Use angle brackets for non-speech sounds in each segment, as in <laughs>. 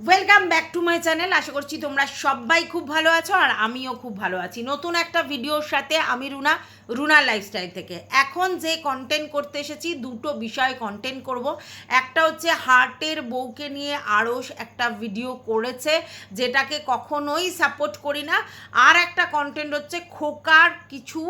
Welcome back to my channel আশা করছি তোমরা সবাই খুব ভালো আছো আর আমিও খুব ভালো আছি। নতুন একটা ভিডিওর সাথে আমি রুনা। রুনা লাইফস্টাইল থেকে। এখন যে কন্টেন্ট করতে এসেছি, দুটো বিষয় কন্টেন্ট করব। একটা হচ্ছে হার্টের বউকে নিয়ে আড়স একটা ভিডিও করেছে, যেটাকে কখনোই সাপোর্ট করি না। আর একটা কন্টেন্ট হচ্ছে খোকার কিছু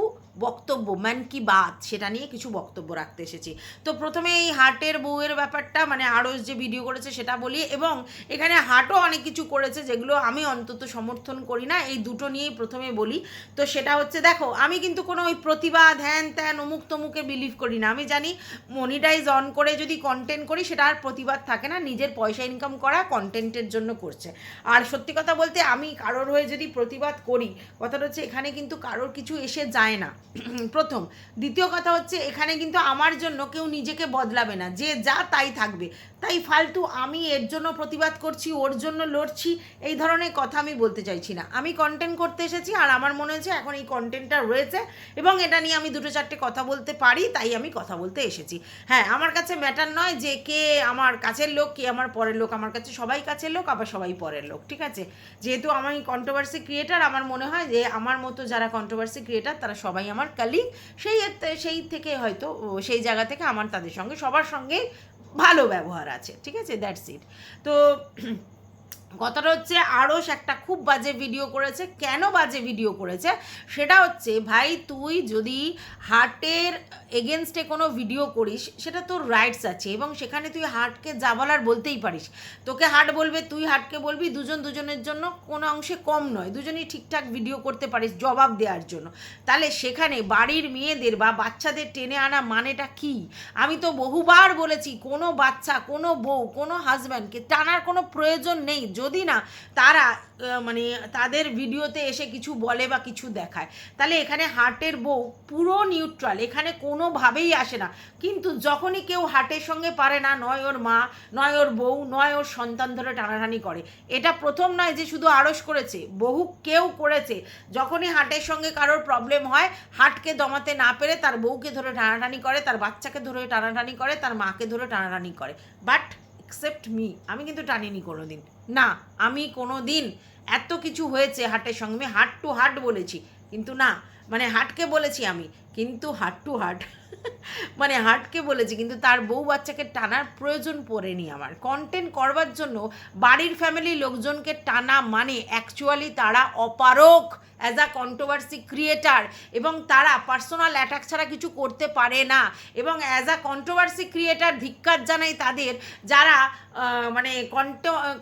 বক্তব্য ম্যান কি বাদ সেটা নিয়ে কিছু বক্তব্য রাখতে এসেছি। তো প্রথমে এই হার্টের বউয়ের ব্যাপারটা মানে আড়স যে ভিডিও করেছে সেটা বলি, এবং এখানে হাটও অনেক কিছু করেছে, যেগুলো আমি অন্তত সমর্থন করি না, এই দুটো নিয়েই প্রথমে বলি। তো সেটা হচ্ছে, দেখো, আমি কিন্তু কোনো ওই প্রতিবাদ, হ্যান ত্যান, অমুক তমুকে বিলিভ করি না। আমি জানি মনিটাইজ অন করে যদি কন্টেন্ট করি, সেটা আর প্রতিবাদ থাকে না। নিজের পয়সা ইনকাম করা কন্টেন্টের জন্য করছে। আর সত্যি কথা বলতে, আমি কারোর হয়ে যদি প্রতিবাদ করি, কথাটা হচ্ছে এখানে কিন্তু কারোর কিছু এসে যায় না। <clears throat> প্রথম। দ্বিতীয় কথা হচ্ছে, এখানে কিন্তু আমার জন্য কেউ নিজেকে বদলাবে না। যে যা তাই থাকবে। তাই ফালতু আমি এর জন্য প্রতিবাদ করছি, ওর জন্য লড়ছি, এই ধরনের কথা আমি বলতে চাইছি না। আমি কন্টেন্ট করতে এসেছি, আর আমার মনে হয়েছে এখন এই কন্টেন্টটা রয়েছে এবং এটা নিয়ে আমি দুটো চারটে কথা বলতে পারি, তাই আমি কথা বলতে এসেছি। হ্যাঁ আমার কাছে ম্যাটার নয় যে কে আমার কাছের লোক, কে আমার পরের লোক। আমার কাছে সবাই কাছের লোক, আবার সবাই পরের লোক, ঠিক আছে? যেহেতু আমি কন্ট্রোভার্সি ক্রিয়েটার আমার মনে হয় যে আমার মতো যারা কন্ট্রোভার্সি ক্রিয়েটার তারা সবাই আমার কালিগ সেই সেই থেকে হয়তো সেই জায়গা থেকে আমার তাদের সঙ্গে সবার সঙ্গে ভালো ব্যবহার আছে, ঠিক আছে? দ্যাটস ইট তো কথাটা হচ্ছে আরস একটা খুব বাজে ভিডিও করেছে। কেন বাজে ভিডিও করেছে? সেটা হচ্ছে, ভাই, তুই যদি হার্টের এগেনস্টে কোনো ভিডিও করিস, সেটা তোর রাইটস আছে এবং সেখানে তুই হার্টকে যা বলার বলতেই পারিস। তোকে হার্ট বলবে, তুই হার্টকে বলবি, দুজন দুজনের জন্য কোনো অংশে কম নয়। দুজনই ঠিকঠাক ভিডিও করতে পারিস জবাব দেওয়ার জন্য। তাহলে সেখানে বাড়ির মেয়েদের বা বাচ্চাদের টেনে আনা মানেটা কি? আমি তো বহুবার বলেছি, কোনো বাচ্চা, কোনো বউ, কোনো হাজব্যান্ডকে টানার কোনো প্রয়োজন নেই। যদি না তারা মানে তাদের ভিডিওতে এসে কিছু বলে বা কিছু দেখায়, তাহলে এখানে হার্টের বউ পুরো নিউট্রাল এখানে কোনোভাবেই আসে না। কিন্তু যখনই কেউ হার্টের সঙ্গে পারে না, নয় ওর মা, নয় ওর বউ, নয় ওর সন্তান ধরে টানাটানি করে, এটা প্রথম নয় যে শুধু আড়স করেছে, বহু কেউ করেছে। যখনই হার্টের সঙ্গে কারোর প্রবলেম হয়, হার্টকে দমাতে না পেরে তার বউকে ধরে টানাটানি করে, তার বাচ্চাকে ধরে টানাটানি করে, তার মাকে ধরে টানাটানি করে। বাট এক্সেপ্ট মি আমি কিন্তু টানিনি কোনো দিন না, আমি কোনো দিন এত কিছু হয়েছে হাটের সঙ্গে, আমি হাট টু হাট বলেছি। কিন্তু না মানে হাটকে বলেছি আমি। কিন্তু হার্ট টু হার্ট মানে হার্টকে বলেছি, কিন্তু তার বউ বাচ্চাকে টানার প্রয়োজন পড়েনি আমার। কন্টেন্ট করবার জন্য বাড়ির ফ্যামিলির লোকজনকে টানা মানে অ্যাকচুয়ালি তারা অপারক অ্যাজ আ কন্ট্রোভার্সি ক্রিয়েটার এবং তারা পার্সোনাল অ্যাটাক ছাড়া কিছু করতে পারে না এবং অ্যাজ আ কন্ট্রোভার্সি ক্রিয়েটার ধিক্কার জানাই তাদের যারা মানে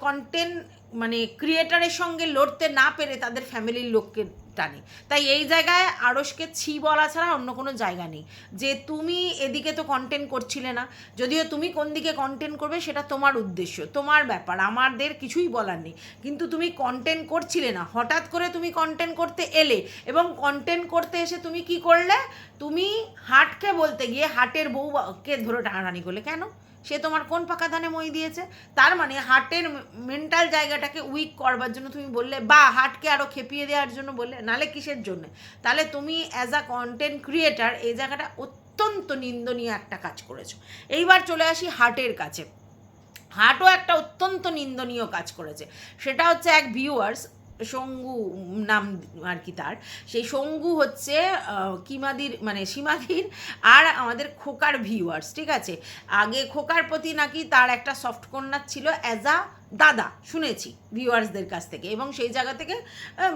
কন্টেন্ট মানে ক্রিয়েটারের সঙ্গে লড়তে না পেরে তাদের ফ্যামিলির লোককে টানে। তাই এই জায়গায় আড়সকে ছি বলা ছাড়া অন্য কোনো জায়গা নেই। যে তুমি এদিকে তো কন্টেন্ট করছিলে না, যদিও তুমি কোন দিকে কন্টেন্ট করবে সেটা তোমার উদ্দেশ্য, তোমার ব্যাপার, আমাদের কিছুই বলার নেই। কিন্তু তুমি কন্টেন্ট করছিলে না, হঠাৎ করে তুমি কন্টেন্ট করতে এলে এবং কন্টেন্ট করতে এসে তুমি কি করলে? তুমি হাটকে বলতে গিয়ে হাটের বউকে ধরে টানাটানি করলে। কেন? সে তোমার কোন পাকা ধানে মই দিয়েছে? তার মানে হার্টের মেন্টাল জায়গাটাকে উইক করবার জন্য তুমি বললে, বা হার্টকে আরও খেপিয়ে দেওয়ার জন্য বললে, নালে কিসের জন্য? তাহলে তুমি অ্যাজ আ কন্টেন্ট ক্রিয়েটার এই জায়গাটা অত্যন্ত নিন্দনীয় একটা কাজ করেছ। এইবার চলে আসি হার্টের কাছে। হার্টও একটা অত্যন্ত নিন্দনীয় কাজ করেছে। সেটা হচ্ছে এক ভিউয়ার্স সঙ্গু নাম আর কি তার। সেই সঙ্গু হচ্ছে কিমাদির মানে সীমাদির আর আমাদের খোকার ভিউয়ার্স ঠিক আছে? আগে খোকার প্রতি নাকি তার একটা সফট কর্নার ছিল অ্যাজ আ দাদা, শুনেছি ভিউয়ার্সদের কাছ থেকে এবং সেই জায়গা থেকে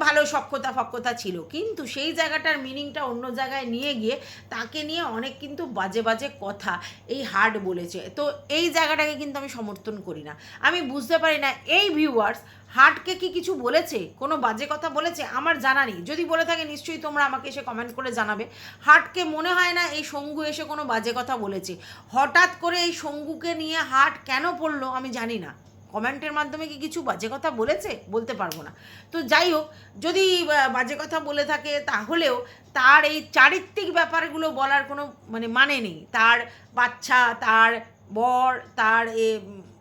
ভালো সক্ষতা ফক্ষতা ছিল। কিন্তু সেই জায়গাটার মিনিংটা অন্য জায়গায় নিয়ে গিয়ে তাকে নিয়ে অনেক কিন্তু বাজে বাজে কথা এই হার্ড বলেছে। তো এই জায়গাটাকে কিন্তু আমি সমর্থন করি না। আমি বুঝতে পারি না এই ভিউয়ার্স হার্টকে কি কিছু বলেছে? কোনো বাজে কথা বলেছে? আমার জানা নেই। যদি বলে থাকে, নিশ্চয়ই তোমরা আমাকে এসে কমেন্ট করে জানাবে। হার্টকে মনে হয় না এই সঙ্গু এসে কোনো বাজে কথা বলেছে? হঠাৎ করে এই সঙ্গুকে নিয়ে হার্ট কেন পড়ল আমি জানি না। কমেন্টের মাধ্যমে কি কিছু বাজে কথা বলেছে? বলতে পারব না। তো যাই হোক, যদি বাজে কথা বলে থাকে, তাহলেও তার এই চারিত্রিক ব্যাপারগুলো বলার কোনো মানে মানে নেই। তার বাচ্চা, তার বর, তার এ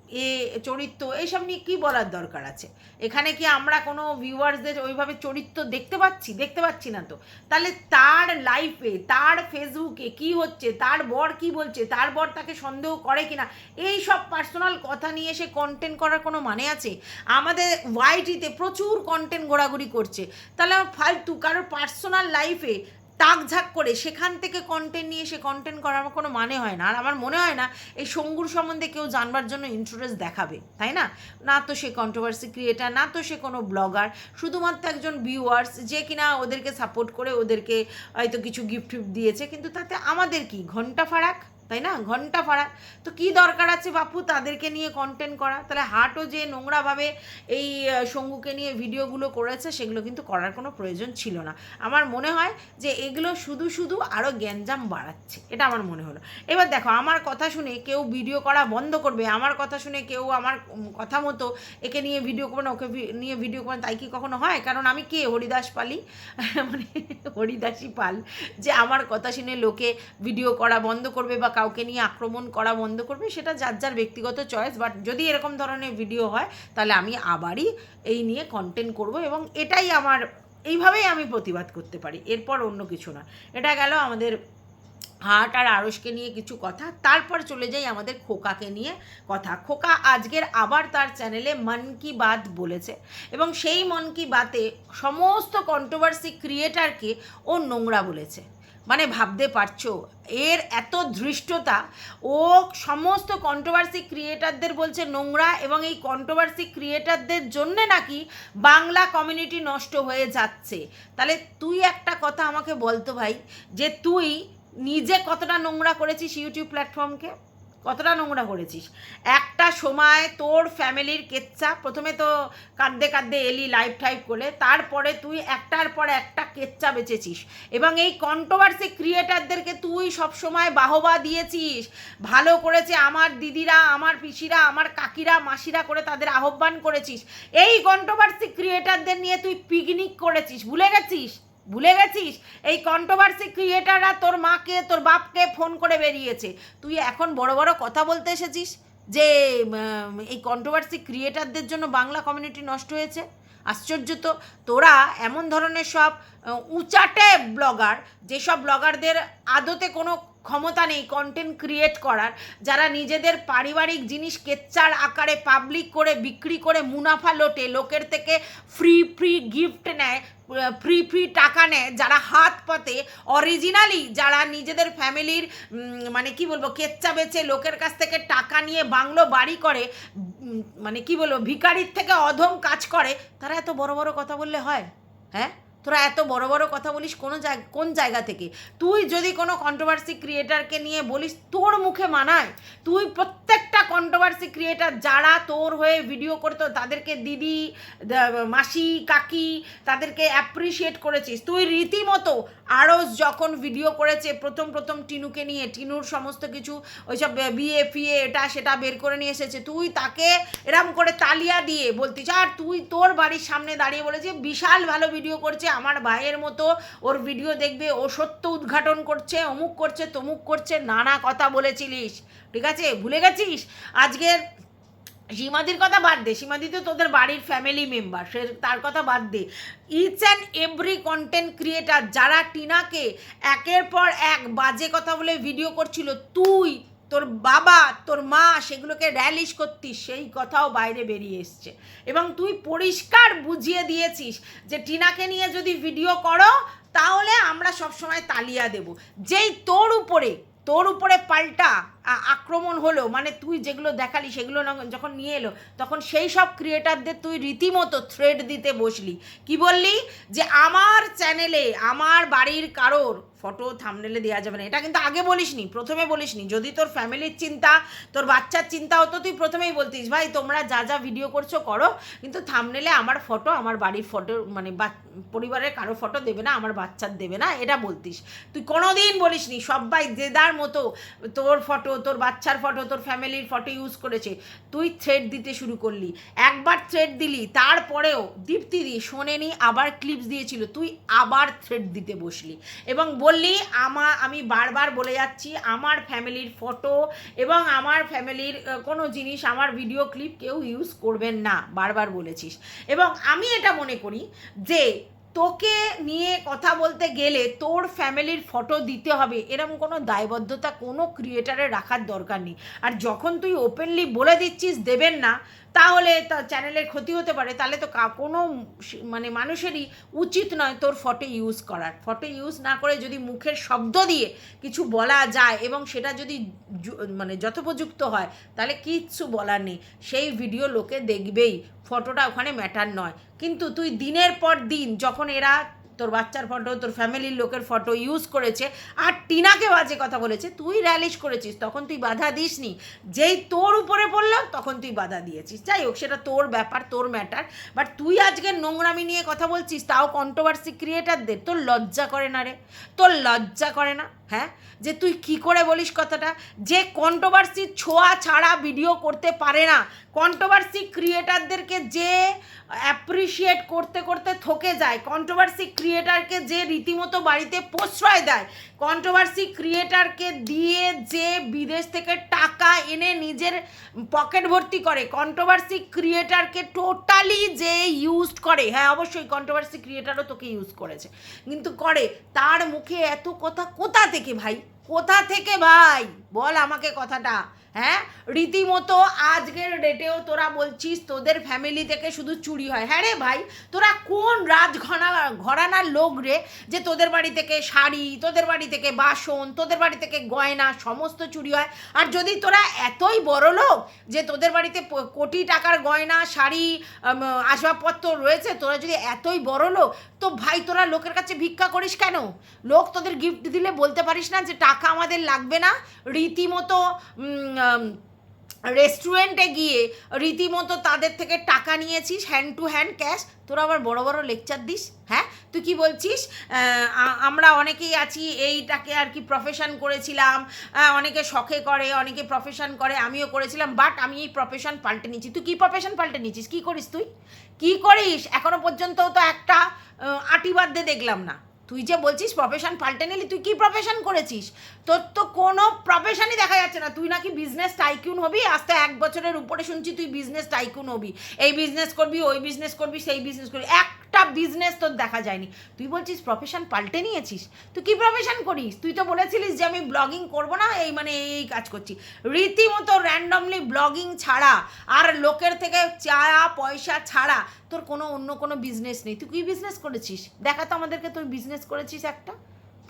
এ, চরিত্র এইসব নিয়ে কী বলার দরকার আছে? এখানে কি আমরা কোনো ভিউয়ার্সদের ওইভাবে চরিত্র দেখতে পাচ্ছি? দেখতে পাচ্ছি না তো। তাহলে তার লাইফে তার ফেসবুকে কি হচ্ছে? তার বর কি বলছে? তার বর তাকে সন্দেহ করে কিনা? এই সব পার্সোনাল কথা নিয়ে এসে কন্টেন্ট করার কোনো মানে আছে? আমাদের ওয়াইটিতে প্রচুর কন্টেন্ট ঘোরাঘুরি করছে। তাহলে ফালতু, কারোর পার্সোনাল লাইফে তাকঝাক করে সেখান থেকে কন্টেন্ট নিয়ে সে কন্টেন্ট করার কোনো মানে হয় না। আর আমার মনে হয় না এই সঙ্গুর সম্বন্ধে কেউ জানবার জন্য ইন্টারেস্ট দেখাবে, তাই না? না তো সে কন্ট্রোভার্সি ক্রিয়েটার না তো সে কোনো ব্লগার শুধুমাত্র একজন ভিউয়ার্স যে কিনা ওদেরকে সাপোর্ট করে ওদেরকে হয়তো কিছু গিফট ফিফট দিয়েছে, কিন্তু তাতে আমাদের কি? ঘণ্টা ফারাক? তাই না? ঘণ্টা ফারাক তো কি দরকার আছে বাপু তাদেরকে নিয়ে কন্টেন্ট করা? তাহলে হাটও যে নোংরাভাবে এই সঙ্গুকে নিয়ে ভিডিওগুলো করেছে, সেগুলো কিন্তু করার কোনো প্রয়োজন ছিল না। আমার মনে হয় যে এগুলো শুধু শুধু আরও গ্যাঞ্জাম বাড়াচ্ছে। এটা আমার মনে হলো। এবার দেখো, আমার কথা শুনে কেউ ভিডিও করা বন্ধ করবে, আমার কথা শুনে কেউ আমার কথা মতো একে নিয়ে ভিডিও করবে না, ওকে নিয়ে ভিডিও করবে তাই কি কখনো হয়? কারণ আমি কে? হরিদাস পালি? <laughs> মানে হরিদাসী পাল। যে আমার কথা শুনে লোকে ভিডিও করা বন্ধ করবে বা কাউকে নিয়ে আক্রমণ করা বন্ধ করবে, সেটা যার যার ব্যক্তিগত চয়েস বাট যদি এরকম ধরনের ভিডিও হয়, তাহলে আমি আবারই এই নিয়ে কন্টেন্ট করব এবং এটাই আমার, এইভাবেই আমি প্রতিবাদ করতে পারি, এরপর অন্য কিছু না। এটা গেল আমাদের হাট আর আড়সকে নিয়ে কিছু কথা, তারপর চলে যাই আমাদের খোকাকে নিয়ে কথা। খোকা আজকের আবার তার চ্যানেলে মন কি বাত বলেছে এবং সেই মন কি বাতে সমস্ত কন্ট্রোভার্সি ক্রিয়েটারকে ও নোংরা বলেছে। মানে ভাবতে পারছ? এর এত ধৃষ্টতা, ও সমস্ত কন্ট্রোভার্সি ক্রিয়েটারদের বলছে নোংরা এবং এই কন্ট্রোভার্সি ক্রিয়েটারদের জন্যে নাকি বাংলা কমিউনিটি নষ্ট হয়ে যাচ্ছে। তাহলে তুই একটা কথা আমাকে বলতো ভাই, যে তুই নিজে কতটা নোংরা করেছিস ইউটিউব প্ল্যাটফর্মকে কতটা নোংরা করেছিস? একটা সময় তোর ফ্যামিলির কেচ্চা প্রথমে তো কাঁদতে কাঁদতে এলি লাইফ টাইপ করে, তারপরে তুই একটার পর একটা কেচ্চা বেচেছিস। এবং এই কন্ট্রোভার্সি ক্রিয়েটারদেরকে তুই সবসময় বাহবা দিয়েছিস। ভালো করেছে আমার দিদিরা, আমার পিসিরা, আমার কাকিরা, মাসিরা করে তাদের আহ্বান করেছিস। এই কন্ট্রোভার্সি ক্রিয়েটারদের নিয়ে তুই পিকনিক করেছিস, ভুলে গেছিস? ভুলে গেছিস? এই কন্ট্রোভার্সি ক্রিয়েটাররা তোর মাকে, তোর বাপকে ফোন করে বেরিয়েছে। তুই এখন বড় বড় কথা বলতে এসেছিস যে এই কন্ট্রোভার্সি ক্রিয়েটারদের জন্য বাংলা কমিউনিটি নষ্ট হয়েছে? আশ্চর্য তো। তোরা এমন ধরনের সব, উঁচাটে ব্লগার যেসব ব্লগারদের আদতে কোনো ক্ষমতা নেই কন্টেন্ট ক্রিয়েট করার। যারা নিজেদের পারিবারিক জিনিস কেচ্চার আকারে পাবলিক করে, বিক্রি করে মুনাফা লোটে, লোকের থেকে ফ্রি ফ্রি গিফট নেয় ফ্রি ফ্রি টাকা নেয়, যারা হাত পাতে অরিজিনালি যারা নিজেদের ফ্যামিলির মানে কি বলব কেচ্চা বেচে লোকের কাছ থেকে টাকা নিয়ে বাংলো বাড়ি করে মানে কি বলব ভিকারির থেকে অধম কাজ করে, তারা এত বড় বড় কথা বললে হয়? হ্যাঁ? তোরা এত বড় বড় কথা বলিস কোনো জায়গা, কোন জায়গা থেকে? তুই যদি কোনো কন্ট্রোভার্সি ক্রিয়েটারকে নিয়ে বলিস, তোর মুখে মানায়। তুই প্রত্যেকটা কন্ট্রোভার্সি ক্রিয়েটার যারা তোর হয়ে ভিডিও করতো, তাদেরকে দিদি মাসি, কাকি, তাদেরকে অ্যাপ্রিসিয়েট করেছিস। তুই রীতিমতো আরস যখন ভিডিও করেছে, প্রথম প্রথম টিনুকে নিয়ে, টিনুর সমস্ত কিছু, ওইসব বিয়ে ফিয়ে এটা সেটা বের করে নিয়ে এসেছে। তুই তাকে এরম করে তালিয়া দিয়ে বলতিস আর তুই তোর বাড়ির সামনে দাঁড়িয়ে বলেছে, বিশাল ভালো ভিডিও করছে, আমার ভাইয়ের মতো ওর ভিডিও দেখবে, ও সত্য উদ্ঘাটন করছে, অমুক করছে, তমুক করছে, নানা কথা বলেছিলিস। ঠিক আছে? ভুলে গেছিস? আজকের সীমাদির কথা বাদ দে, সীমাদি তো তোদের বাড়ির ফ্যামিলি মেম্বার সে তার কথা বাদ দে। Each and every content creator যারা টিনাকে একের পর এক বাজে কথা বলে ভিডিও করছিল, তুই, তোর বাবা, তোর মা সেগুলোকে র্যালিশ করতিস, সেই কথাও বাইরে বেরিয়ে এসছে। এবং তুই পরিষ্কার বুঝিয়ে দিয়েছিস যে টিনাকে নিয়ে যদি ভিডিও করো, তাহলে আমরা সবসময় তালিয়া দেব। যেই তোর উপরে তোর উপরে পাল্টা আক্রমণ হলো মানে তুই যেগুলো দেখালি সেগুলো যখন নিয়ে এলো, তখন সেই সব ক্রিয়েটারদের তুই রীতিমতো থ্রেড দিতে বসলি। কি বললি? যে আমার চ্যানেলে আমার বাড়ির কারোর ফটো থামনেলে দেওয়া যাবে না। এটা কিন্তু আগে বলিসনি, প্রথমে বলিসনি। যদি তোর ফ্যামিলির চিন্তা, তোর বাচ্চার চিন্তা হতো, তুই প্রথমেই বলতিস, ভাই, তোমরা যা যা ভিডিও করছ করো, কিন্তু থামনেলে আমার ফটো আমার বাড়ির ফটো মানে পরিবারের কারও ফটো দেবে না, আমার বাচ্চার দেবে না, এটা বলতিস। তুই কোনো কোনোদিন বলিসনি, সবাই দেদার মতো তোর ফটো তোর বাচ্চার ফটো তোর ফ্যামিলির ফটো ইউজ করেছে, তুই থ্রেড দিতে শুরু করলি। একবার থ্রেড দিলি, তারপরেও দীপ্তি দি, শোনেনি, আবার ক্লিপস দিয়েছিল, তুই আবার থ্রেড দিতে বসলি। এবং বললি, আমার, আমি বারবার বলে যাচ্ছি, আমার ফ্যামিলির ফটো এবং আমার ফ্যামিলির কোনো জিনিস, আমার ভিডিও ক্লিপ কেউ ইউজ করবেন না, বারবার বলেছিস। এবং আমি এটা মনে করি যে, তোকে নিয়ে কথা বলতে গেলে তোর ফ্যামিলির ফটো দিতে হবে এরকম কোনো দায়বদ্ধতা কোনো ক্রিয়েটারে রাখার দরকার নেই। আর যখন তুই ওপেনলি বলে দিচ্ছিস, দেবেন না তাহলে তা চ্যানেলের ক্ষতি হতে পারে, তাহলে তো কোনো মানে মানুষেরই উচিত নয় তোর ফটো ইউজ করার। ফটো ইউজ না করে যদি মুখের শব্দ দিয়ে কিছু বলা যায় এবং সেটা যদি মানে যথোপযুক্ত হয়, তাহলে কিচ্ছু বলার নেই। সেই ভিডিও লোকে দেখবেই ফটোটা ওখানে ম্যাটার নয়। কিন্তু তুই দিনের পর দিন যখন এরা তোর বাচ্চার ফটো তোর ফ্যামিলির লোকের ফটো ইউজ করেছে আর টিনাকে বাজে কথা বলেছে। তুই র্যালিশ করেছিস, তখন তুই বাধা দিসনি। যেই তোর উপরে পড়ল তখন তুই বাধা দিয়েছিস। যাই হোক, সেটা তোর ব্যাপার, তোর ম্যাটার বাট তুই আজকে নোংরামি নিয়ে কথা বলছিস, তাও কন্ট্রোভার্সি ক্রিয়েটারদের তোর লজ্জা করে না রে। তোর লজ্জা করে না হ্যাঁ? যে তুই কি করে বলিস কথাটা? যে কন্ট্রোভার্সির ছোঁয়া ছাড়া ভিডিও করতে পারে না। কন্ট্রোভার্সি ক্রিয়েটারদেরকে যে অ্যাপ্রিসিয়েট করতে করতে থকে যায়। কন্ট্রোভার্সি ক্রিয়েটারকে যে রীতিমতো বাড়িতে প্রশ্রয় দেয় কন্ট্রোভার্সি ক্রিয়েটারকে দিয়ে যে বিদেশ থেকে টাকা এনে নিজের পকেট ভর্তি করে কন্ট্রোভার্সি ক্রিয়েটারকে টোটালি যে ইউজ করে হ্যাঁ অবশ্যই কন্ট্রোভার্সি ক্রিয়েটারও তোকে ইউজ করেছে, কিন্তু করে, তার মুখে এত কথা কোথা থেকে ভাই? কোথা থেকে ভাই? বল আমাকে কথাটা। হ্যাঁ? রীতিমতো আজকের ডেটেও তোরা বলছিস তোদের ফ্যামিলি থেকে শুধু চুরি হয়। হ্যাঁ রে ভাই? তোরা কোন রাজ ঘনা ঘরানার লোক রে যে তোদের বাড়ি থেকে শাড়ি, তোদের বাড়ি থেকে বাসন, তোদের বাড়ি থেকে গয়না, সমস্ত চুরি হয়? আর যদি তোরা এতই বড় লোক যে তোদের বাড়িতে কোটি টাকার গয়না, শাড়ি আসবাবপত্র রয়েছে, তোরা যদি এতই বড় লোক, তো ভাই তোরা লোকের কাছে ভিক্ষা করিস কেন? লোক তোদের গিফট দিলে বলতে পারিস না যে টাকা আমাদের লাগবে না? রীতিমতো রেস্টুরেন্টে গিয়ে রীতিমতো তাদের থেকে টাকা নিয়েছিস হ্যান্ড টু হ্যান্ড ক্যাশ তোরা আবার বড় বড় লেকচার দিস হ্যাঁ? তুই কি বলছিস? আমরা অনেকেই আছি, এইটাকে আর কি প্রফেশন করেছিলাম। অনেকে শখে করে, অনেকে প্রফেশন করে, আমিও করেছিলাম বাট আমি এই প্রফেশন পাল্টে নিচ্ছি। তুই কি প্রফেশন পাল্টে নিচ্ছিস? কি করিস তুই? কি করিস? এখনও পর্যন্ত তো একটা আটি বাদ দেখলাম না। তুই যে বলছিস প্রফেশন পাল্টে নিলি, তুই কি প্রফেশন করেছিস? তোর তো কোনো প্রফেশনই দেখা যাচ্ছে না। তুই নাকি বিজনেস টাইকুন হবি আস্তে এক বছরের উপরে শুনছি তুই বিজনেস টাইকুন হবি। এই বিজনেস করবি, ওই বিজনেস করবি, সেই বিজনেস করবি। একটা বিজনেস তোর দেখা যায়নি। তুই বলছিস প্রফেশন পাল্টে নিয়েছিস? তুই কি প্রফেশন করিস? তুই তো বলেছিলিস যে আমি ব্লগিং করব না, এই মানে এই কাজ করছি। রীতিমতো র্যান্ডমলি ব্লগিং ছাড়া, আর লোকের থেকে চায়া পয়সা ছাড়া তোর কোনো অন্য কোনো বিজনেস নেই। তুই কি বিজনেস করেছিস? দেখা তো আমাদেরকে, তুই বিজনেস করেছিস একটা?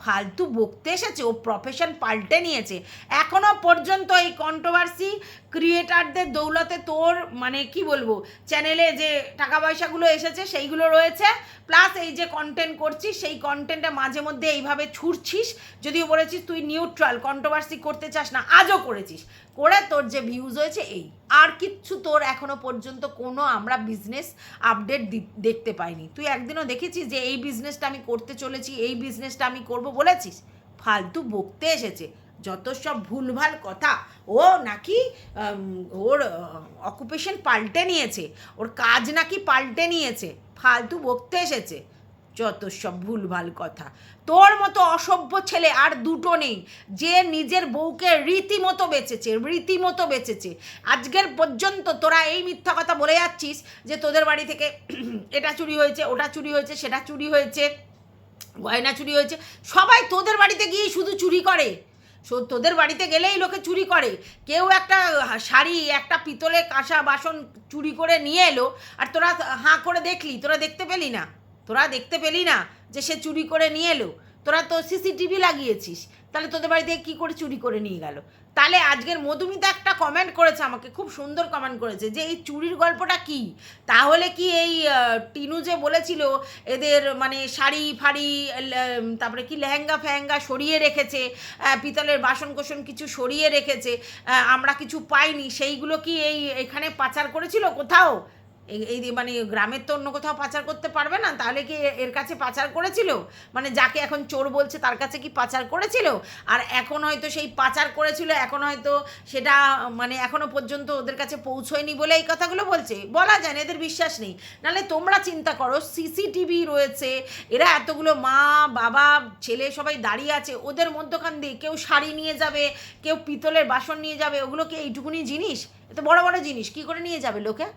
ফালতু বকতে এসেছে, ও প্রফেশন পাল্টে নিয়েছে। এখনও পর্যন্ত এই কন্ট্রোভার্সি ক্রিয়েটারদের দৌলতে তোর মানে কি বলব চ্যানেলে যে টাকা পয়সাগুলো এসেছে, সেইগুলো রয়েছে। প্লাস এই যে কন্টেন্ট করছিস, সেই কন্টেন্টে মাঝে মধ্যে এইভাবে ছুটছিস যদিও বলেছিস তুই নিউট্রাল কন্ট্রোভার্সি করতে চাস না, আজও করেছিস। করে তোর যে ভিউজ হয়েছে এই। আর কিচ্ছু তোর এখনও পর্যন্ত কোনো আমরা বিজনেস আপডেট দেখতে পাইনি। তুই একদিনও দেখেছিস যে এই বিজনেসটা আমি করতে চলেছি, এই বিজনেসটা আমি করব বলেছিস? ফালতু বকতে এসেছে। যত সব ভুলভাল কথা, ও নাকি ওর অকুপেশন পাল্টে নিয়েছে, ওর কাজ নাকি পাল্টে নিয়েছে, ফালতু বকতে এসেছে। যত সব ভুলভাল কথা। তোর মতো অসভ্য ছেলে আর দুটো নেই। যে নিজের বউকে রীতিমতো বেঁচেছে রীতিমতো বেঁচেছে। আজকের পর্যন্ত তোরা এই মিথ্যা কথা বলে যাচ্ছিস যে তোদের বাড়ি থেকে <clears throat> এটা চুরি হয়েছে, ওটা চুরি হয়েছে, সেটা চুরি হয়েছে, গয়না চুরি হয়েছে। সবাই তোদের বাড়িতে গিয়েই শুধু চুরি করে। তোদের বাড়িতে গেলেই লোকে চুরি করে। কেউ একটা শাড়ি, একটা পিতলে কাঁসা বাসন চুরি করে নিয়ে এলো আর তোরা হাঁ করে দেখলি, তোরা দেখতে পেলি না। তোরা দেখতে পেলি না যে সে চুরি করে নিয়ে এলো? তোরা তো সিসিটিভি লাগিয়েছিস। তাহলে তোদের বাড়িতে কী করে চুরি করে নিয়ে গেল? তাহলে আজকের মধুমিতা একটা কমেন্ট করেছে আমাকে, খুব সুন্দর কমেন্ট করেছে যে এই চুরির গল্পটা কি? তাহলে কি এই টিনু যে বলেছিল এদের মানে শাড়ি ফাড়ি তারপরে কি লেহেঙ্গা ফেহেঙ্গা সরিয়ে রেখেছে পিতলের বাসন কোসন কিছু সরিয়ে রেখেছে আমরা কিছু পাইনি, সেইগুলো কি এই এখানে পাচার করেছিল কোথাও? এই মানে গ্রামের তো অন্য কোথাও পাচার করতে পারবে না, তাহলে কি এর কাছে পাচার করেছিল? মানে যাকে এখন চোর বলছে তার কাছে কি পাচার করেছিল? আর এখন হয়তো সেই পাচার করেছিল, এখন হয়তো সেটা মানে এখনও পর্যন্ত ওদের কাছে পৌঁছয়নি বলে এই কথাগুলো বলছে। বলা যায় না, এদের বিশ্বাস নেই। নাহলে তোমরা চিন্তা করো, সিসিটিভি রয়েছে, এরা এতগুলো মা, বাবা, ছেলে সবাই দাঁড়িয়ে আছে, ওদের মধ্যখান দিয়ে কেউ শাড়ি নিয়ে যাবে, কেউ পিতলের বাসন নিয়ে যাবে, ওগুলো কি এইটুকুনি জিনিস? এত বড় বড় জিনিস, কি করে নিয়ে যাবে লোকে?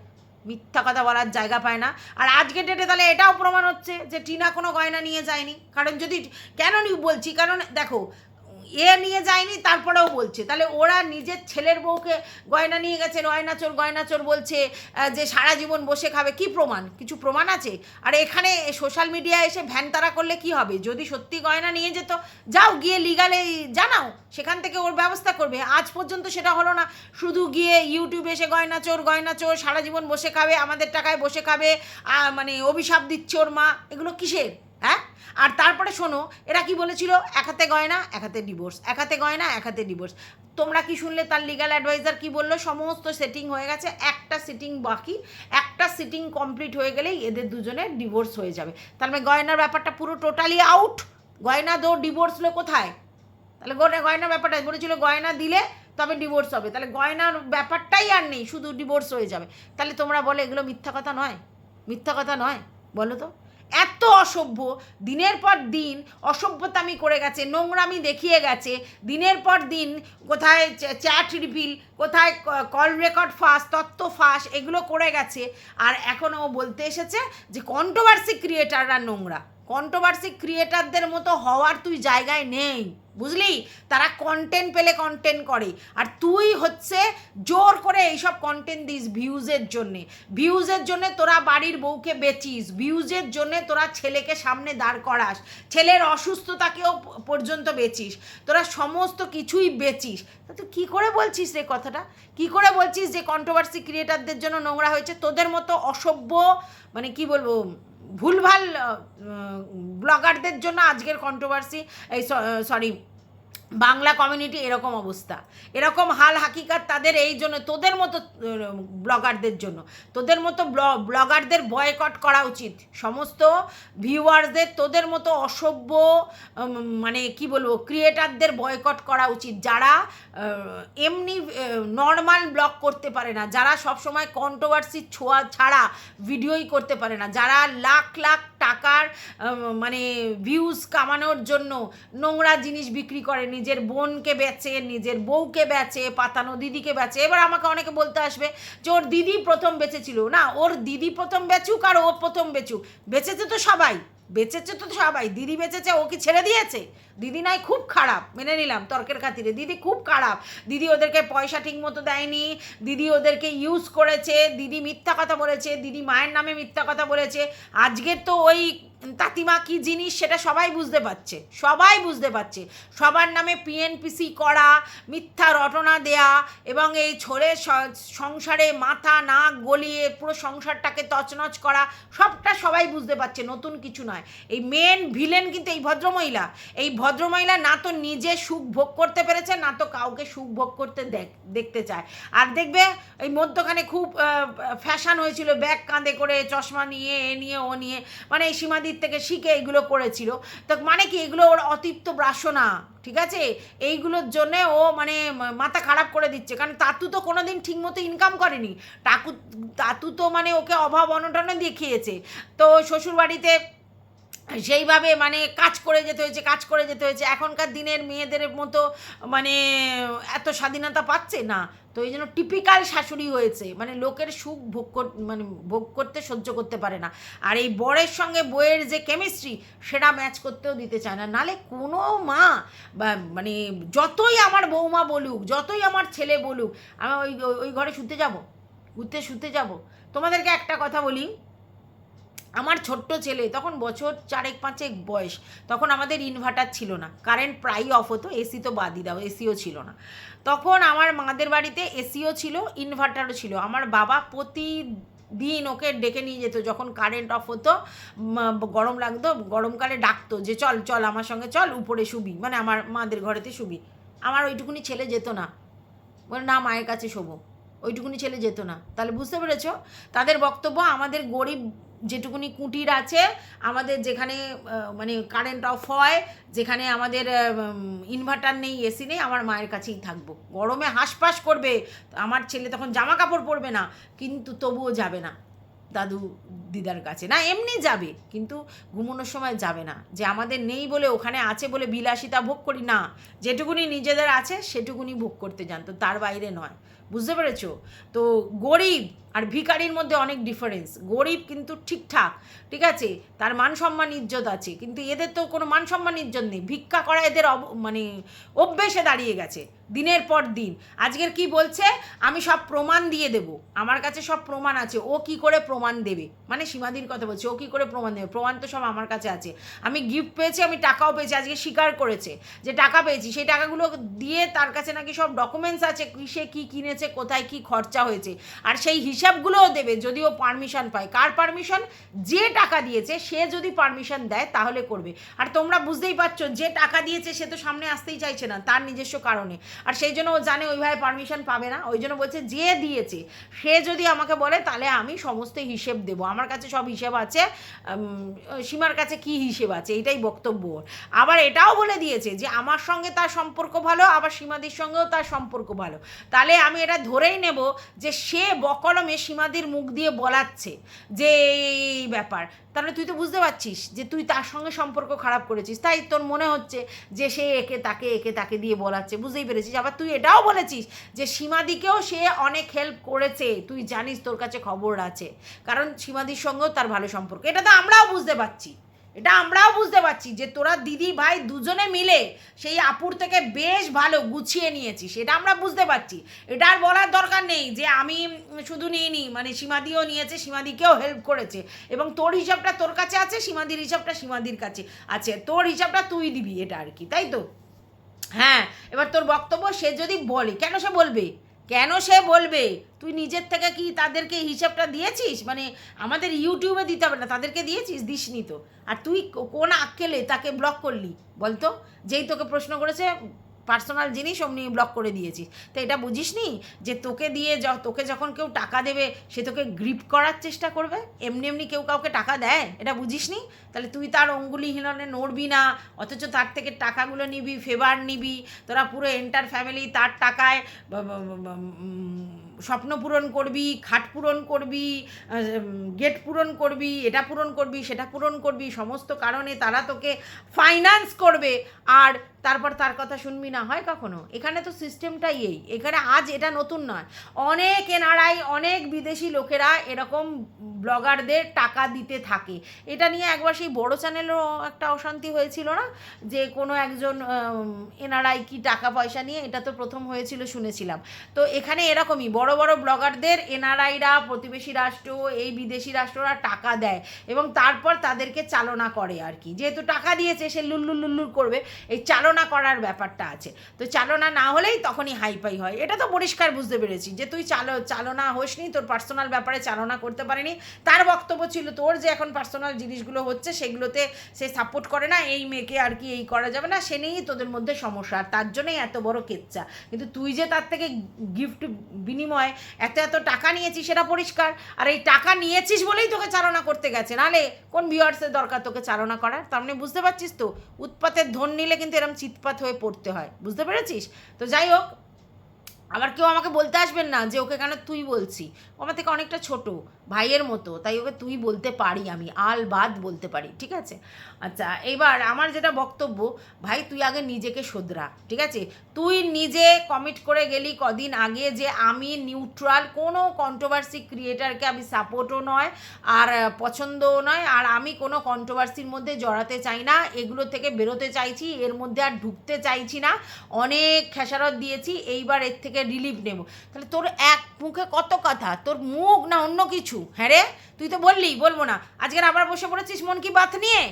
মিথ্যা কথা বলার জায়গা পায় না। আর আজকের ডেটে তাহলে এটাও প্রমাণ হচ্ছে যে টিনা কোনো গয়না নিয়ে যায়নি। কারণ যদি, কেন বলছি, কারণ দেখো এ নিয়ে যায়নি, তারপরেও বলছে। তাহলে ওরা নিজের ছেলের বউকে গয়না নিয়ে গেছে গয়না চোর গয়না চোর বলছে যে সারা জীবন বসে খাবে। কি প্রমাণ? কিছু প্রমাণ আছে? আর এখানে সোশ্যাল মিডিয়ায় এসে ভ্যান তারা করলে কি হবে? যদি সত্যি গয়না নিয়ে যেত, যাও গিয়ে লিগালে জানাও, সেখান থেকে ওর ব্যবস্থা করবে। আজ পর্যন্ত সেটা হলো না। শুধু গিয়ে ইউটিউবে এসে গয়না চোর গয়না চোর সারা জীবন বসে খাবে, আমাদের টাকায় বসে খাবে মানে অভিশাপ দিচ্ছে ওর মা। এগুলো কিসের? হ্যাঁ? আর তারপরে শোনো, এরা কি বলেছিল? এক হাতে গয়না, এক হাতে ডিভোর্স এক হাতে গয়না, এক হাতে ডিভোর্স তোমরা কি শুনলে তার লিগাল অ্যাডভাইজার কি বলল? সমস্ত সেটিং হয়ে গেছে, একটা সিটিং বাকি, একটা সিটিং কমপ্লিট হয়ে গেলেই এদের দুজনের ডিভোর্স হয়ে যাবে। তার মানে গয়নার ব্যাপারটা পুরো টোটালি আউট গয়না দো ডিভোর্স হলো কোথায়? তাহলে গয়নার ব্যাপারটা বলেছিল গয়না দিলে তবে ডিভোর্স হবে। তাহলে গয়নার ব্যাপারটাই আর নেই, শুধু ডিভোর্স হয়ে যাবে। তাহলে তোমরা বলে, এগুলো মিথ্যা কথা নয়? মিথ্যা কথা নয়? বলো তো। এত অসভ্য। দিনের পর দিন অসভ্যতামি করে গেছে, নোংরামি দেখিয়ে গেছে। দিনের পর দিন কোথায় চ্যাট রিভিল কোথায় কল রেকর্ড ফাঁস, তত্ত্ব ফাঁস, এগুলো করে গেছে। আর এখন ও বলতে এসেছে যে কন্ট্রোভার্সি ক্রিয়েটাররা নোংরা। কন্ট্রোভার্সি ক্রিয়েটারদের মতো হওয়ার তুই জায়গায় নেই, বুঝলি? তারা কন্টেন্ট পেলে কন্টেন্ট করে, আর তুই হচ্ছে জোর করে এইসব কন্টেন্ট দিস ভিউজের জন্যে। ভিউজের জন্যে তোরা বাড়ির বউকে বেচিস ভিউজের জন্যে তোরা ছেলেকে সামনে দাঁড় করাস, ছেলের অসুস্থতাকেও পর্যন্ত বেচিস, তোরা সমস্ত কিছুই বেচিস। তুই কী করে বলছিস রে কথাটা? কি করে বলছিস যে কন্ট্রোভার্সি ক্রিয়েটারদের জন্য নোংরা হয়েছে? তোদের মতো অসভ্য মানে কি বলব ভুলভাল ব্লগারদের জন্য আজকের কন্ট্রোভার্সি এই সরি বাংলা কমিউনিটি এরকম অবস্থা। এরকম হাল হাকিকাত তাদের এই জন্য, তোদের মতো ব্লগারদের জন্য। তোদের মতো ব্লগারদের বয়কট করা উচিত। সমস্ত ভিউয়ার্সদের তোদের মতো অসভ্য মানে কি বলব ক্রিয়েটারদের বয়কট করা উচিত। যারা এমনি নর্মাল ব্লগ করতে পারে না, যারা সবসময় কন্ট্রোভার্সি ছোঁয়া ছাড়া ভিডিওই করতে পারে না, যারা লাখ লাখ টাকার মানে ভিউজ কামানোর জন্য নোংরা জিনিস বিক্রি করে নিজের বোনকে বেচে, নিজের বউকে বেচে, পাতানো দিদিকে বেচে। এবার আমাকে অনেকে বলতে আসবে যে ওর দিদি প্রথম বেঁচেছিল। না, ওর দিদি প্রথম বেচুক আর ও প্রথম বেচুক। বেঁচেছে তো সবাই, বেঁচেছে তো সবাই। দিদি বেঁচেছে, ও কি ছেড়ে দিয়েছে? দিদি নয় খুব খারাপ, মেনে নিলাম তর্কের খাতিরে। দিদি খুব খারাপ। দিদি ওদেরকে পয়সা ঠিক মতো দেয়নি, দিদি ওদেরকে ইউজ করেছে, দিদি মিথ্যা কথা বলেছে, দিদি মায়ের নামে মিথ্যা কথা বলেছে। আজকের তো ওই তাতিমা কি জিনিস সেটা সবাই বুঝতে পারছে, সবাই বুঝতে পারছে। সবার নামে পিএনপিসি করা, মিথ্যা রটনা দেয়া এবং এই ছোড়ে সংসারে মাথা, নাক গলিয়ে পুরো সংসারটাকে তছনছ করা, সবটা সবাই বুঝতে পারছে, নতুন কিছু নয়। এই মেন ভিলেন কিন্তু এই ভদ্রমহিলা। এই ভদ্রমহিলা না তো নিজে সুখ ভোগ করতে পেরেছে, না তো কাউকে সুখ ভোগ করতে দেখ- দেখতে চায়। আর দেখবে এই মধ্যখানে খুব ফ্যাশন হয়েছিল, ব্যাগ কাঁধে করে চশমা নিয়ে, এ নিয়ে, ও নিয়ে। মানে এই সীমাদির থেকে শিখে এইগুলো করেছিল। তো মানে কি এগুলো ওর অতিপ্ত বাসনা, ঠিক আছে? এইগুলোর জন্যে ও মানে মাথা খারাপ করে দিচ্ছে। কারণ তাতু তো কোনো দিন ঠিকমতো ইনকাম করেনি। টাকু, তাতু তো মানে ওকে অভাব অনটনে দেখিয়েছে। তো শ্বশুরবাড়িতে সেইভাবে মানে কাজ করে যেতে হয়েছে, কাজ করে যেতে হয়েছে। এখনকার দিনের মেয়েদের মতো মানে এত স্বাধীনতা পাচ্ছে না। তো এই জন্য টিপিক্যাল শাশুড়ি হয়েছে। মানে লোকের সুখ ভোগ মানে ভোগ করতে সহ্য করতে পারে না। আর এই বরের সঙ্গে বইয়ের যে কেমিস্ট্রি সেটা ম্যাচ করতেও দিতে চায় না। নালে কোনো মা মানে যতই আমার বৌমা বলুক, যতই আমার ছেলে বলুক, আমি ওই- ওই ঘরে শুতে যাব, ঘুরতে শুতে যাব। তোমাদেরকে একটা কথা বলি। আমার ছোট্ট ছেলে, তখন বছর চারেক পাঁচেক বয়স, তখন আমাদের ইনভার্টার ছিল না। কারেন্ট প্রায় অফ হতো এসি তো বাদই দাও এসিও ছিল না। তখন আমার মাদের বাড়িতে এসিও ছিল ইনভার্টারও ছিল। আমার বাবা প্রতি দিন ওকে ডেকে নিয়ে যেত, যখন কারেন্ট অফ হতো গরম লাগতো, গরমকালে ডাকতো যে, চল চল আমার সঙ্গে, চল, উপরে শুবি। মানে আমার মাদের ঘরেতে শুবি। আমার ওইটুকুনি ছেলে যেত না। বলে, না, মায়ের কাছে শোবো। ওইটুকুনি ছেলে যেত না। তাহলে বুঝতে পেরেছ? তাদের বক্তব্য আমাদের গরিব যেটুকুনি কুটির আছে, আমাদের যেখানে মানে কারেন্ট অফ হয়, যেখানে আমাদের ইনভার্টার নেই এসি নেই, আমার মায়ের কাছেই থাকব। গরমে হাঁসফাঁস করবে, আমার ছেলে তখন জামা কাপড় পরবে না, কিন্তু তবুও যাবে না, দাদু দিদার কাছে। না, এমনি যাবে, কিন্তু ঘুমানোর সময় যাবে না। যে আমাদের নেই বলে ওখানে আছে বলে বিলাসিতা ভোগ করি, না। যেটুকুনি নিজেদের আছে, সেটুকুনি ভোগ করতে জানতো তার বাইরে নয়। বুঝতে পেরেছ? তো গরিব আর ভিখারির মধ্যে অনেক ডিফারেন্স গরিব কিন্তু ঠিকঠাক, ঠিক আছে? তার মান সম্মান ইজ্জত আছে, কিন্তু এদের তো কোনো মান সম্মান ইজ্জত নেই। ভিক্ষা করা এদের মানে অভ্যেসে দাঁড়িয়ে গেছে, দিনের পর দিন। আজকের কি বলছে? আমি সব প্রমাণ দিয়ে দেব। আমার কাছে সব প্রমাণ আছে। ও কি করে প্রমাণ দেবে? মানে সীমাদির কথা বলছে, ও কি করে প্রমাণ দেবে? প্রমাণ তো সব আমার কাছে আছে। আমি গিফট পেয়েছি, আমি টাকাও পেয়েছি, আজকে স্বীকার করেছে। যে টাকা পেয়েছি, সেই টাকাগুলো দিয়ে তার কাছে নাকি সব ডকুমেন্টস আছে কিসে কি কিনেছে, কোথায় কি খরচা হয়েছে। আর সেই হিসাবগুলোও দেবে যদি ও পারমিশন পায়। কার পারমিশন যে টাকা দিয়েছে, সে যদি পারমিশন দেয়, তাহলে করবে। আর তোমরা বুঝতেই পারছ, যে টাকা দিয়েছে, সে তো সামনে আসতেই চাইছে না, তার নিজস্ব কারণে। আর সেই জন্য ও জানে ওইভাবে পারমিশন পাবে না। ওই জন্য বলছে, যে দিয়েছে, সে যদি আমাকে বলে, তাহলে আমি সমস্ত হিসেব দেবো। আমার কাছে সব হিসেব আছে সীমার কাছে কি হিসেব আছে, এটাই বক্তব্য। আবার এটাও বলে দিয়েছে যে, আমার সঙ্গে তার সম্পর্ক ভালো, আবার সীমাদির সঙ্গেও তার সম্পর্ক ভালো। তাহলে আমি এটা ধরেই নেব যে, সে বকলমে সীমাদির মুখ দিয়ে বলাচ্ছে যে এই ব্যাপার। তাহলে তুই তো বুঝতে পারছিস যে তুই তার সঙ্গে সম্পর্ক খারাপ করেছিস। তাই তোর মনে হচ্ছে যে সে একে তাকে একে তাকে দিয়ে বলাচ্ছে। বুঝতেই পেরেছিস? আবার তুই এটাও বলেছিস যে সীমাদিকেও সে অনেক হেল্প করেছে। তুই জানিস তোর কাছে খবর আছে। কারণ সীমাদির সঙ্গেও তার ভালো সম্পর্ক। এটা তো আমরাও বুঝতে পারছি। এটা আমরাও বুঝতে পারছি যে তোরা দিদি ভাই দুজনে মিলে সেই আপুর থেকে বেশ ভালো গুছিয়ে নিয়েছিস এটা আমরা বুঝতে পারছি। এটা আর বলার দরকার নেই যে আমি শুধু নিইনি মানে সীমাদিও নিয়েছে, সীমাদিকেও হেল্প করেছে। এবং তোর হিসাবটা তোর কাছে আছে, সীমাদির হিসাবটা সীমাদির কাছে আছে। তোর হিসাবটা তুই দিবি এটা আর কি, তাই তো? হ্যাঁ এবার তোর বক্তব্য সে যদি বলে, কেন সে বলবে? কেন সে বলবে? তুই নিজের থেকে কি তাদেরকে হিসাবটা দিয়েছিস? মানে আমাদের ইউটিউবে দিতে হবে না, তাদেরকে দিয়েছিস? দিসনি তো। আর তুই কোন আক্কেলে তাকে ব্লক করলি? বলতো? যেই তোকে প্রশ্ন করেছে পার্সোনাল জিনিস অমনি ব্লক করে দিয়েছিস। তো এটা বুঝিস নি যে তোকে দিয়ে য- তোকে যখন কেউ টাকা দেবে, সে তোকে গ্রিপ করার চেষ্টা করবে? এমনি এমনি কেউ কাউকে টাকা দেয়? এটা বুঝিস নি তাহলে তুই তার অঙ্গুলি হিলনে নড়বি না, অথচ তার থেকে টাকাগুলো নিবি ফেভার নিবি। তোরা পুরো এন্টার ফ্যামিলি তার টাকায় স্বপ্ন পূরণ করবি, খাট পূরণ করবি গেট পূরণ করবি, এটা পূরণ করবি, সেটা পূরণ করবি, সমস্ত কারণে তারা তোকে ফাইন্যান্স করবে। আর তারপর তার কথা শুনবি না, হয় কখনো? এখানে তো সিস্টেমটাই এই। এখানে আজ এটা নতুন নয়। অনেক এনআরআই, অনেক বিদেশি লোকেরা এরকম ব্লগারদের টাকা দিতে থাকে। এটা নিয়ে একবার সেই বড় চ্যানেলেরও একটা অশান্তি হয়েছিল না? যে কোনো একজন এনআরআই কি টাকা পয়সা নিয়ে, এটা তো প্রথম হয়েছিল শুনেছিলাম। তো এখানে এরকমই, বড় বড় বড় ব্লগারদের এনআরআইরা, প্রতিবেশী রাষ্ট্র, এই বিদেশি রাষ্ট্ররা টাকা দেয় এবং তারপর তাদেরকে চালনা করে আর কি। যেহেতু টাকা দিয়েছে, সে লুল্লুর লুল্লুর করবে, এই চালনা করার ব্যাপারটা আছে। তো চালনা না হলেই তখনই হাইফাই হয়। এটা তো পরিষ্কার বুঝতে পেরেছি যে তুই চালো, চালনা হোসনি, তোর পার্সোনাল ব্যাপারে চালনা করতে পারিনি। তার বক্তব্য ছিল, তোর যে এখন পার্সোনাল জিনিসগুলো হচ্ছে, সেগুলোতে সে সাপোর্ট করে না, এই মেয়েকে আর কি এই করা যাবে না, সে নিয়েই তোদের মধ্যে সমস্যা। আর তার জন্যই এত বড় কেচ্চা কিন্তু তুই যে তার থেকে গিফট বিনিময়ে এত এত টাকা নিয়েছিস সেটা পরিষ্কার। আর এই টাকা নিয়েছিস বলেই তোকে চালনা করতে গেছে। নালে কোন ভিউয়ার্সের দরকার তোকে চালনা করার? তার মানে বুঝতে পারছিস তো, উৎপাতের ধন নিলে কিন্তু এরকম চিৎপাত হয়ে পড়তে হয়। বুঝতে পেরেছিস? তো যাই হোক আবার কেউ আমাকে বলতে আসবেন না যে ওকে কেন তুই বলছি? আমার থেকে অনেকটা ছোট, ভাইয়ের মতো, তাই ওকে তুই বলতে পারি আমি, আল বাদ বলতে পারি, ঠিক আছে? আচ্ছা এবার আমার যেটা বক্তব্য, ভাই তুই আগে নিজেকে শোধরা, ঠিক আছে? তুই নিজে কমিট করে গেলি কদিন আগে যে আমি নিউট্রাল কোনো কন্ট্রোভার্সি ক্রিয়েটারকে আমি সাপোর্টও নয়, আর পছন্দও নয়, আর আমি কোনো কন্ট্রোভার্সির মধ্যে জড়াতে চাই না, এগুলো থেকে বেরোতে চাইছি, এর মধ্যে আর ঢুকতে চাইছি না, অনেক খেসারত দিয়েছি, এইবার এর থেকে রিলিফ নেব। তাহলে তোর এক মুখে কত কথা? তোর মুখ না অন্য কিছু? হ্যাঁ রে? তুই তো বললি, বলব না। আজকের আবার বসে পড়েছিস মন কি বাত নিয়ে?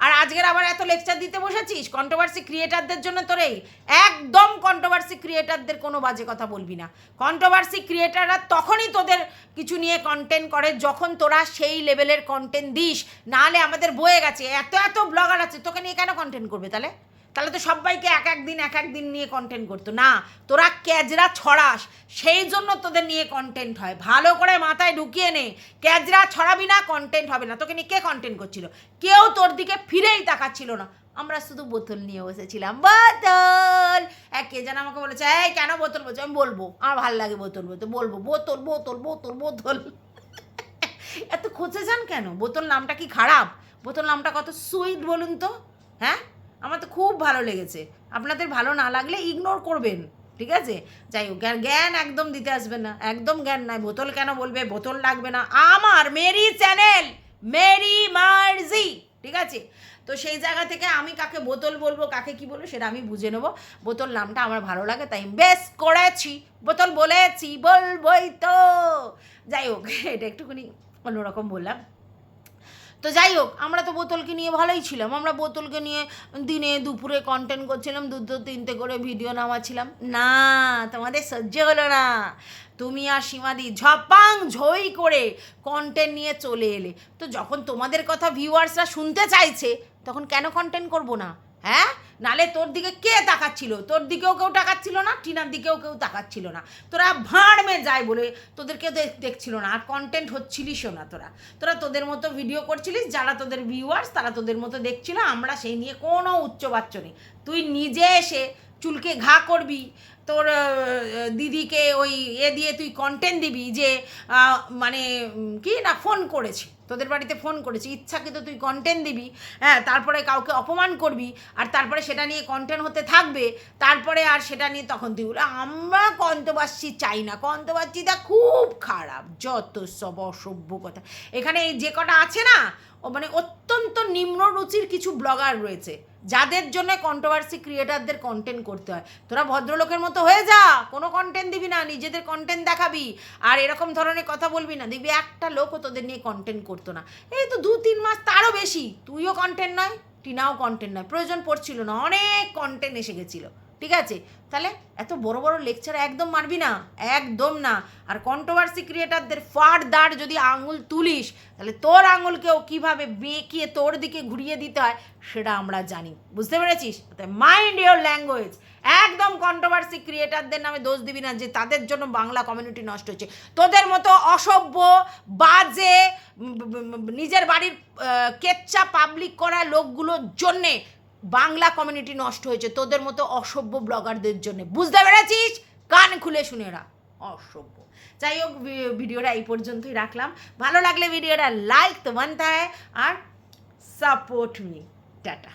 আর আজকের আবার এত লেকচার দিতে বসেছিস? কন্ট্রোভার্সি ক্রিয়েটারদের জন্য তোর এই একদম কন্ট্রোভার্সি ক্রিয়েটারদের কোনো বাজে কথা বলবি না। কন্ট্রোভার্সি ক্রিয়েটাররা তখনই তোদের কিছু নিয়ে কন্টেন্ট করে যখন তোরা সেই লেভেলের কন্টেন্ট দিস। নাহলে আমাদের বয়ে গেছে। এত এত ব্লগার আছে, তোকে নিয়ে কেন কন্টেন্ট করবে তাহলে? তাহলে তো সবাইকে এক এক দিন, এক এক দিন নিয়ে কন্টেন্ট করতো। না, তোরা ক্যাজরা ছড়াস, সেই জন্য তোদের নিয়ে কন্টেন্ট হয়। ভালো করে মাথায় ঢুকিয়ে নে, ক্যাজরা ছড়াবি না কন্টেন্ট হবে না। তোকে নিয়ে কে কন্টেন্ট করছিল? কেউ তোর দিকে ফিরেই তাকাচ্ছিল না। আমরা শুধু বোতল নিয়ে বসেছিলাম। বোতল! এক কে যেন আমাকে বলেছে, এই, কেন বোতল বলছে? আমি বলব, আমার ভালো লাগে বোতল বলতে। বলব, বোতল বোতল বোতল বোতল। এত খোঁজে যান কেন? বোতল নামটা কি খারাপ? বোতল নামটা কত সুইট বলুন তো? হ্যাঁ? আমার তো খুব ভালো লেগেছে। আপনাদের ভালো না লাগলে ইগনোর করবেন, ঠিক আছে? যাই হোক জ্ঞান- একদম দিতে আসবে না, একদম জ্ঞান নাই। বোতল কেন বলবে? বোতল লাগবে না। আমার মেরি চ্যানেল মেরি মার্জি ঠিক আছে? তো সেই জায়গা থেকে আমি কাকে বোতল বলব, কাকে কি বলব, সেটা আমি বুঝে নেব। বোতল নামটা আমার ভালো লাগে, তাই বেশ করেছি। বোতল বলেছি, বলবই তো। যাই হোক, <laughs> এটা একটুখানি অন্যরকম বললাম। তো যাই হোক, আমরা তো বোতলকে নিয়ে ভালোই ছিলাম। আমরা বোতলকে নিয়ে দিনে দুপুরে কন্টেন্ট করছিলাম দুটো তিনটে করে ভিডিও নামাচ্ছিলাম। না, তোমাদের সহ্য হলো না। তুমি আর সীমাদি ঝপাং ঝই করে কন্টেন্ট নিয়ে চলে এলে। তো যখন তোমাদের কথা ভিউয়ার্সরা শুনতে চাইছে, তখন কেন কন্টেন্ট করব না? হ্যাঁ? নালে তোর দিকে কে তাকাচ্ছিল? তোর দিকেও কেউ তাকাচ্ছিল না, টিনার দিকেও কেউ তাকাচ্ছিল না। তোরা ভাঁড়মে যায় বলে তোদেরকে দেখ- দেখছিল না। আর কন্টেন্ট হচ্ছিলিসও না তোরা। তোরা তোদের মতো ভিডিও করছিলিস, যারা তোদের ভিউয়ার্স তারা তোদের মতো দেখছিল, আমরা সেই নিয়ে কোনো উচ্চবাচ্য নেই। তুই নিজে এসে চুলকে ঘা করবি, তোর দিদিকে ওই এ দিয়ে তুই কন্টেন্ট দিবি যে মানে কি না ফোন করেছি। তোদের বাড়িতে ফোন করেছি। ইচ্ছাকৃত তুই কন্টেন্ট দিবি হ্যাঁ তারপরে কাউকে অপমান করবি, আর তারপরে সেটা নিয়ে কন্টেন্ট হতে থাকবে, তারপরে আর সেটা নিয়ে তখন তুই আমরা কন্তবাসী চাই না। কন্তবাসীটা খুব খারাপ, যত সব অসভ্য কথা। এখানে এই যে কটা আছে না মানে অত্যন্ত নিম্ন রুচির কিছু ব্লগার রয়েছে। যাদের জন্য কন্ট্রোভার্সি ক্রিয়েটারদের কন্টেন্ট করতে হয়। তোরা ভদ্রলোকের মতো হয়ে যা, কোনো কন্টেন্ট দিবি না, নিজেদের কন্টেন্ট দেখাবি। আর এরকম ধরনের কথা বলবি না, দেখবি একটা লোকও তোদের নিয়ে কন্টেন্ট করতো না। এই তো দু তিন মাস তারও বেশি, তুইও কন্টেন্ট নয়, টিনাও কন্টেন্ট নয়। প্রয়োজন পড়ছিল না, অনেক কন্টেন্ট এসে গেছিল। ঠিক আছে? তাহলে এত বড় বড় লেকচার একদম মারবি না, একদম না। আর কন্ট্রোভার্সি ক্রিয়েটারদের ফার দাঁড় যদি আঙুল তুলিস, তাহলে তোর আঙুলকেও কীভাবে বেঁকিয়ে তোর দিকে ঘুরিয়ে দিতে হয়, সেটা আমরা জানি। বুঝতে পেরেছিস? মাইন্ড ইয়োর ল্যাঙ্গুয়েজ একদম কন্ট্রোভার্সি ক্রিয়েটারদের নামে দোষ দিবি না, যে তাদের জন্য বাংলা কমিউনিটি নষ্ট হচ্ছে। তোদের মতো অসভ্য, বাজে নিজের বাড়ির কেচ্চা পাবলিক করা লোকগুলোর জন্যে বাংলা কমিউনিটি নষ্ট হয়েছে। তোদের মতো অসভ্য ব্লগারদের জন্য। বুঝতে পেরেছিস? কান খুলে শুনে রাখ। অসভ্য। যাই হোক ভিডিওটা এই পর্যন্তই রাখলাম। ভালো লাগলে ভিডিওটা লাইক তো বানতে হয় আর সাপোর্ট মি টাটা।